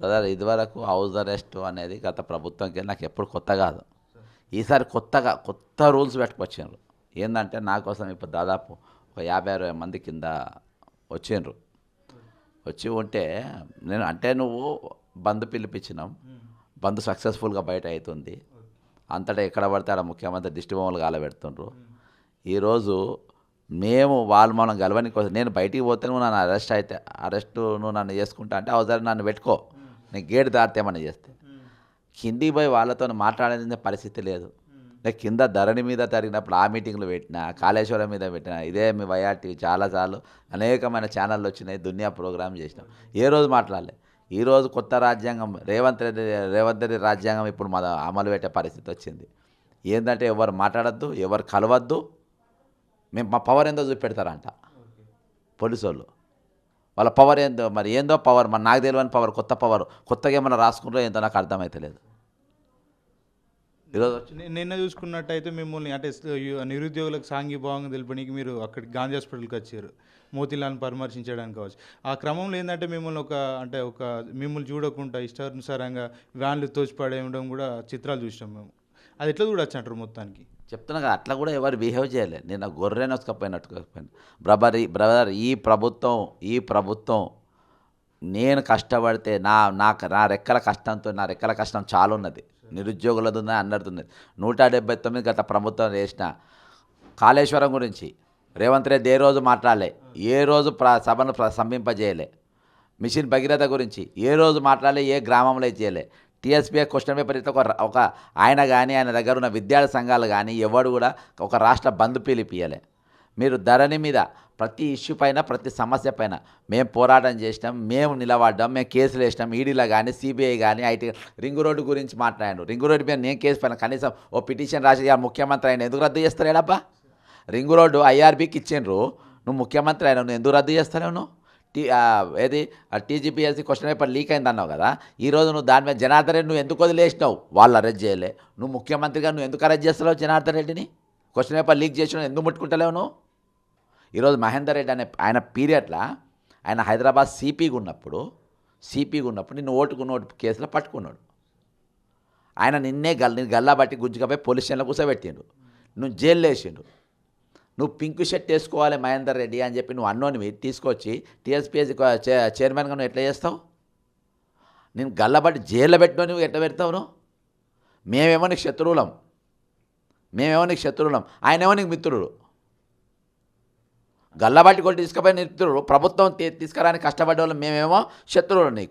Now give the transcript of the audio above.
Brother ఇదివరకు house arrest అనేది గత ప్రభుత్వంకి నాకు ఎప్పుడు కొత్త కాదు. ఈసారి కొత్తగా కొత్త రూల్స్ పెట్టుకొచ్చిండ్రు. ఏంటంటే నా కోసం ఇప్పుడు దాదాపు ఒక యాభై అరవై మంది కింద వచ్చిండ్రు. వచ్చి ఉంటే నేను అంటే నువ్వు బంద్ పిలిపించినాం. బంద్ సక్సెస్ఫుల్గా బయట అవుతుంది అంతటా ఎక్కడ పడితే ఆడ ముఖ్యమంత్రి దిష్టి బొమ్మలు గాలబెడుతుండ్రు ఈరోజు మేము వాళ్ళు మనం గెలవని కోసం నేను బయటికి పోతే నువ్వు నన్ను అరెస్ట్ అయితే అరెస్ట్ నువ్వు నన్ను చేసుకుంటా అంటే అవసరం నన్ను పెట్టుకో. నేను గేట్ దాటితేమని చేస్తే? కిందికి పోయి వాళ్ళతో మాట్లాడే పరిస్థితి లేదు. నేను కింద ధరణి మీద జరిగినప్పుడు ఆ మీటింగ్లు పెట్టిన కాళేశ్వరం మీద పెట్టిన ఇదే మీ వైఆర్టీ చాలాసార్లు అనేకమైన ఛానళ్ళు వచ్చినాయి దునియా ప్రోగ్రామ్ చేసినాం. ఏ రోజు మాట్లాడలే. ఈ రోజు కొత్త రాజ్యాంగం రేవంత్ రెడ్డి రేవంత్ రెడ్డి రాజ్యాంగం ఇప్పుడు మన అమలు పెట్టే పరిస్థితి వచ్చింది. ఏంటంటే ఎవరు మాట్లాడద్దు ఎవరు కలవద్దు మేము మా పవర్ ఏందో చూపెడతారంట పోలీసు వాళ్ళు వాళ్ళ పవర్ ఏందో మరి ఏందో పవర్ మరి నాకు తెలియని పవర్ కొత్త పవర్ కొత్తగా ఏమైనా రాసుకుంటారో ఏందో నాకు అర్థమైతలేదు. ఈరోజు నిన్న చూసుకున్నట్టయితే మిమ్మల్ని అంటే నిరుద్యోగులకు సాంఘీభావంగా తెలిపడానికి మీరు అక్కడికి గాంధీ హాస్పిటల్కి వచ్చారు. మోతిలాల్ని పరామర్శించడానికి కావచ్చు. ఆ క్రమంలో ఏంటంటే మిమ్మల్ని ఒక అంటే ఒక మిమ్మల్ని చూడకుండా ఇష్టానుసారంగా వ్యాన్లు తోచిపడేయడం కూడా చిత్రాలు చూసినాం మేము. అది ఎట్లా చూడొచ్చు అంటారు మొత్తానికి? చెప్తున్నా కదా అట్లా కూడా ఎవరు బిహేవ్ చేయలేదు నేను గొర్రెని వసుకపోయినట్టుకపోయాను బ్రబర్ ఈ బ్రదర్ ఈ ప్రభుత్వం ఈ ప్రభుత్వం నేను కష్టపడితే నా నాకు నా రెక్కల కష్టంతో నా రెక్కల కష్టం చాలా ఉన్నది నిరుద్యోగులది ఉన్నది అందరిది ఉన్నది నూట డెబ్బై తొమ్మిది గత ప్రభుత్వం చేసిన కాళేశ్వరం గురించి రేవంత్ రెడ్డి ఏ రోజు మాట్లాడలే ఏ రోజు ప్ర సభను ప్ర సంభింపజేయలే. మిషన్ భగీరథ గురించి ఏ రోజు మాట్లాడలే ఏ గ్రామంలో చేయలే. టీఎస్పీ క్వశ్చన్ పేపర్ ఇట్లా ఒక ఒక ఆయన కానీ ఆయన దగ్గర ఉన్న విద్యార్థి సంఘాలు కానీ ఎవడు కూడా ఒక రాష్ట్ర బంద్ పిలిపియలే మీరు ధరణి మీద ప్రతి ఇష్యూ పైన ప్రతి సమస్య పైన మేము పోరాటం చేసినాం మేము నిలబడ్డాం మేము కేసులు వేసినాం ఈడీలో కానీ సిబిఐ కానీ ఐటీ రింగు రోడ్డు గురించి మాట్లాడాను రింగు రోడ్డు మీద నేను కేసు పైన కనీసం ఓ పిటిషన్ రాసి ఆ ముఖ్యమంత్రి ఆయన ఎందుకు రద్దు చేస్తారేడబ్బా రింగు రోడ్డు ఐఆర్బీకి ఇచ్చిండ్రు నువ్వు ముఖ్యమంత్రి అయినా నువ్వు ఎందుకు రద్దు చేస్తావు నువ్వు? టీ ఏది? టీజీపీఎస్సీ క్వశ్చన్ పేపర్ లీక్ అయింది అన్నావు కదా ఈరోజు నువ్వు దాని మీద జనార్దన్ రెడ్డి నువ్వు ఎందుకు వదిలేసినావు? వాళ్ళు అరెస్ట్ చేయలే. నువ్వు ముఖ్యమంత్రిగా నువ్వు ఎందుకు అరెస్ట్ చేస్తున్నావు జనార్దన్ రెడ్డిని? క్వశ్చన్ పేపర్ లీక్ చేసిన ఎందుకు ముట్టుకుంటలేవు నువ్వు? ఈరోజు మహేందర్ రెడ్డి అనే ఆయన పీరియడ్లో ఆయన హైదరాబాద్ సిపిగా ఉన్నప్పుడు సిపిగా ఉన్నప్పుడు నిన్ను ఓటుకు నోటు కేసులో పట్టుకున్నాడు. ఆయన నిన్నే గల్ నేను గల్లా బట్టి పోయి పోలీస్ స్టేషన్లో కూర్చోబెట్టిండు నువ్వు జైలు వేసిండు. నువ్వు పింక్ షర్ట్ వేసుకోవాలి మహేందర్ రెడ్డి అని చెప్పి నువ్వు అన్నోనివి తీసుకొచ్చి టీఎస్పీఎస్సీ చైర్మన్గా నువ్వు ఎట్లా చేస్తావు? నేను గల్లబట్టి జైల్లో పెట్టిన నువ్వు ఎట్లా పెడతావు నువ్వు? మేమేమో నీకు శత్రువులం. మేమేమో నీకు శత్రువులం. ఆయనేమో నీకు మిత్రుడు. గల్లబట్టి కొట్టి తీసుకుపోయిన మిత్రుడు. ప్రభుత్వం తీసుకురాని కష్టపడే వాళ్ళు మేమేమో శత్రువులు నీకు.